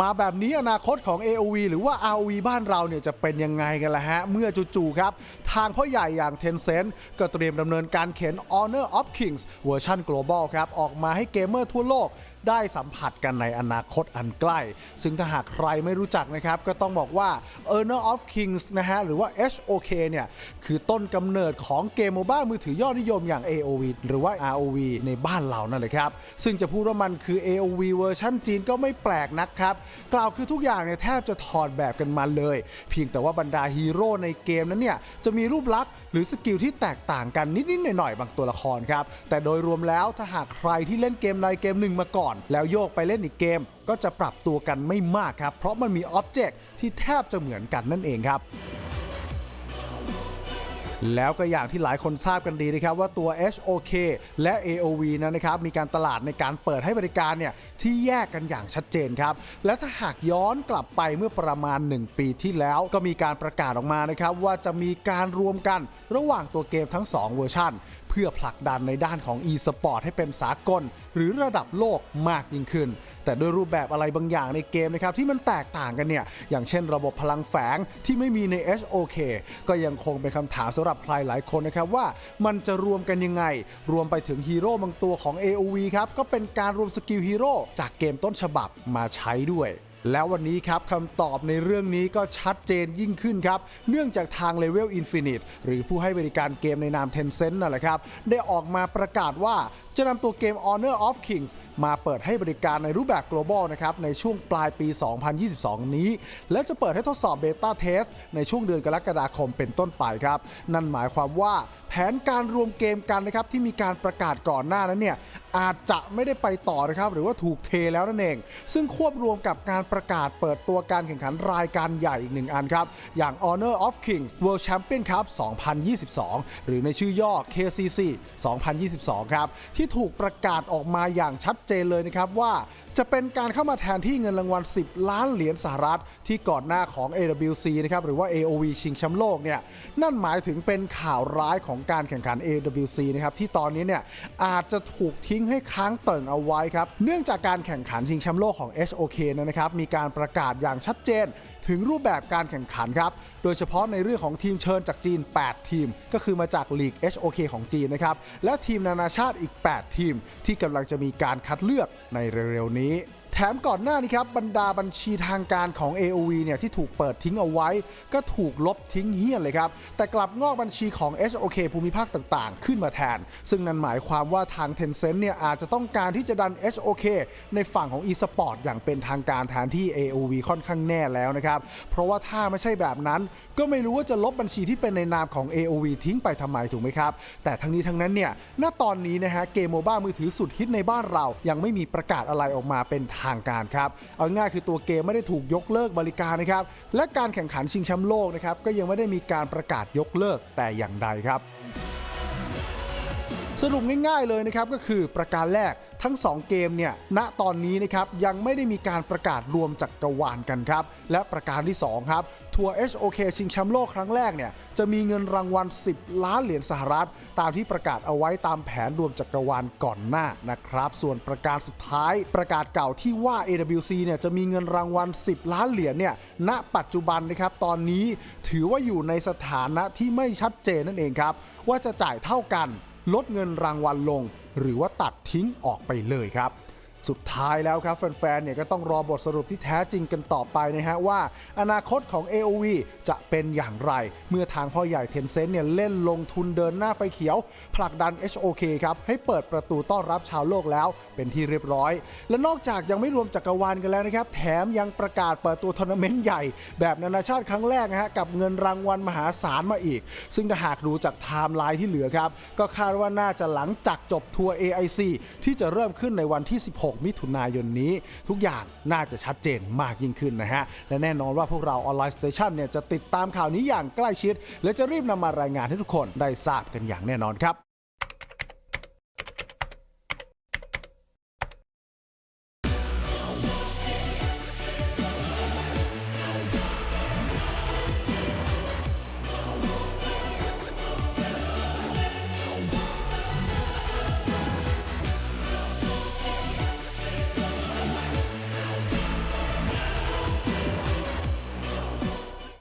มาแบบนี้อนาคตของ AOV หรือว่า ROV บ้านเราเนี่ยจะเป็นยังไงกันล่ะฮะ เมื่อจู่ๆครับ ทางพ่อใหญ่อย่าง Tencent ก็เตรียมดำเนินการเข็น Honor of Kings เวอร์ชัน global ครับ ออกมาให้เกมเมอร์ทั่วโลก ได้สัมผัสกันในอนาคตอันใกล้ ซึ่งถ้าหากใครไม่รู้จักนะครับ ก็ต้องบอกว่า Honor of Kings นะฮะ หรือว่า HOK เนี่ย คือต้นกำเนิดของเกมโมบ้ามือถือยอดนิยมอย่าง AOV หรือว่า ROV ในบ้านเรานั่นเลยครับ ซึ่งจะพูดว่ามันคือ AOV เวอร์ชันจีนก็ไม่แปลกนักครับ กล่าวคือทุกอย่างเนี่ยแทบจะถอดแบบกันมาเลย เพียงแต่ว่าบรรดาฮีโร่ในเกมนั้นเนี่ยจะมีรูปลักษณ์หรือสกิลที่แตกต่างกันนิดๆหน่อยๆบางตัวละครครับแต่โดยรวมแล้วถ้าหากใครที่เล่นเกมใดเกมหนึ่งมาก่อนแล้วโยกไปเล่นอีกเกม ก็จะปรับตัวกันไม่มากครับ เพราะมันมีอ็อบเจกต์ที่แทบจะเหมือนกันนั่นเองครับแล้วก็อย่างที่หลายคนทราบกันดีนะครับว่าตัว HOK และ AOV นั้นนะครับมีการตลาดในการเปิดให้บริการเนี่ยที่แยกกันอย่างชัดเจนครับ และถ้าหากย้อนกลับไปเมื่อประมาณ 1 ปีที่แล้ว ก็มีการประกาศออกมานะครับว่าจะมีการรวมกันระหว่างตัวเกมทั้ง 2 เวอร์ชัน เพื่อผลักดันในด้านของ e-sport ให้เป็นสากล หรือระดับโลกมากยิ่งขึ้น แต่ด้วยรูปแบบอะไรบางอย่างในเกมนะครับที่มันแตกต่างกันเนี่ยอย่างเช่นระบบพลังแฝงที่ไม่มีใน HOK ก็ยังคงเป็นคำถามสำหรับใครหลายคนนะครับว่ามันจะรวมกันยังไง รวมไปถึงฮีโร่บางตัวของ AOV ครับก็เป็นการรวมสกิลฮีโร่จากเกมต้นฉบับมาใช้ด้วย แล้ววันนี้ครับคำตอบในเรื่องนี้ก็ชัดเจนยิ่งขึ้นครับ เนื่องจากทาง Level Infinite หรือผู้ให้บริการเกมในนาม Tencent นั่นแหละครับ ได้ออกมาประกาศว่าจะนำตัวเกม Honor of Kings มาเปิดให้บริการในรูปแบบ global นะครับ ในช่วงปลายปี 2022 นี้ และจะเปิดให้ทดสอบ Beta Test ในช่วงเดือนกรกฎาคมเป็นต้นไปครับ นั่นหมายความว่าแผนการรวมเกมกันนะครับที่มีการประกาศก่อนหน้านั้นเนี่ย อาจจะไม่ได้ไปต่อนะครับ หรือว่าถูกเทแล้วนั่นเอง ซึ่งควบรวมกับการประกาศเปิดตัวการแข่งขันรายการใหญ่อีกหนึ่งอันครับ อย่าง Honor of Kings World Champion Cup 2022 หรือในชื่อย่อ KCC 2022 ครับ ที่ถูกประกาศออกมาอย่างชัดเจนเลยนะครับว่า จะเป็นการเข้ามาแทนที่เงินรางวัล 10 ล้านเหรียญสหรัฐ ที่ก่อนหน้าของ AWC นะครับหรือว่า AOV ชิงแชมป์โลกเนี่ยนั่นหมายถึงเป็นข่าวร้ายของการแข่งขัน AWC นะครับที่ตอนนี้เนี่ยอาจจะถูกทิ้งให้ค้างเติ่งเอาไว้ครับเนื่องจากการแข่งขันชิงแชมป์โลกของ HOK นะครับมีการประกาศอย่างชัดเจนถึงรูปแบบการแข่งขันครับ โดยเฉพาะในเรื่องของทีมเชิญจากจีน 8 ทีม ก็คือมาจากลีก HOK ของจีนนะครับ และทีมนานาชาติอีก 8 ทีม ที่กำลังจะมีการคัดเลือกในเร็วๆนี้ mí แถมก่อนหน้านี้ครับบรรดาบัญชีทางการของ AOV เนี่ยที่ถูกเปิดทิ้งเอาไว้ ก็ถูกลบทิ้งเฮี้ยนเลยครับ แต่กลับงอกบัญชีของ HOK ภูมิภาคต่างๆ ขึ้นมาแทน ซึ่งนั่นหมายความว่าทาง Tencent เนี่ยอาจจะต้องการที่จะดัน HOK ในฝั่งของ e-sport อย่างเป็นทางการแทนที่ AOV ค่อนข้างแน่แล้วนะครับ เพราะว่าถ้าไม่ใช่แบบนั้นก็ไม่รู้ว่าจะลบบัญชีที่เป็นในนามของ AOV ทิ้งไปทำไมถูกไหมครับ แต่ทั้งนี้ทั้งนั้นเนี่ยณตอนนี้นะฮะเกมโมบ้ามือถือสุดฮิตในบ้านเรายังไม่มีประกาศอะไรออกมาเป็นททางการครับ เอาง่ายคือตัวเกมไม่ได้ถูกยกเลิกบริการนะครับ และการแข่งขันชิงแชมป์โลกนะครับก็ยังไม่ได้มีการประกาศยกเลิกแต่อย่างใดครับสรุปง่ายๆเลยนะครับก็คือประการแรกทั้ง 2 เกมเนี่ยณตอนนี้นะครับยังไม่ได้มีการประกาศรวมจักรวาลกันครับ และประการที่ 2 ครับ ทัวร์ HOK ชิงแชมป์โลกครั้งแรกเนี่ยจะมีเงินรางวัล 10 ล้านเหรียญสหรัฐ ตามที่ประกาศเอาไว้ตามแผนรวมจักรวาลก่อนหน้านะครับ ส่วนประการสุดท้าย ประกาศเก่าที่ว่า AWC เนี่ยจะมีเงินรางวัล 10 ล้านเหรียญเนี่ยณปัจจุบันนะครับตอนนี้ถือว่าอยู่ในสถานะที่ไม่ชัดเจนนั่นเองครับ ว่าจะจ่ายเท่ากันลดเงินรางวัลลง หรือว่าตัดทิ้งออกไปเลยครับ สุดท้ายแล้วครับ แฟนๆ เนี่ยก็ต้องรอบทสรุปที่แท้จริงกันต่อไปนะฮะว่า อนาคตของ AOV จะเป็นอย่างไร เมื่อทางพ่อใหญ่ Tencent เนี่ยเล่นลงทุนเดินหน้าไฟเขียว ผลักดัน HOK ครับ ให้เปิดประตูต้อนรับชาวโลกแล้วเป็นที่เรียบร้อย และนอกจากยังไม่รวมจักรวาลกันแล้วนะครับ แถมยังประกาศเปิดตัวทัวร์นาเมนต์ใหญ่ แบบนานาชาติครั้งแรกนะฮะกับเงินรางวัลมหาศาลมาอีก ซึ่งถ้าหากดูจากไทม์ไลน์ที่เหลือครับก็คาดว่าน่าจะหลังจากจบทัวร์ AIC ที่จะเริ่มขึ้นในวันที่ 16 16 มิถุนายนนี้ ทุกอย่างน่าจะชัดเจนมากยิ่งขึ้นนะฮะ และแน่นอนว่าพวกเราออนไลน์สเตชันเนี่ยจะติดตามข่าวนี้อย่างใกล้ชิด และจะรีบนำมารายงานให้ทุกคนได้ทราบกันอย่างแน่นอนครับ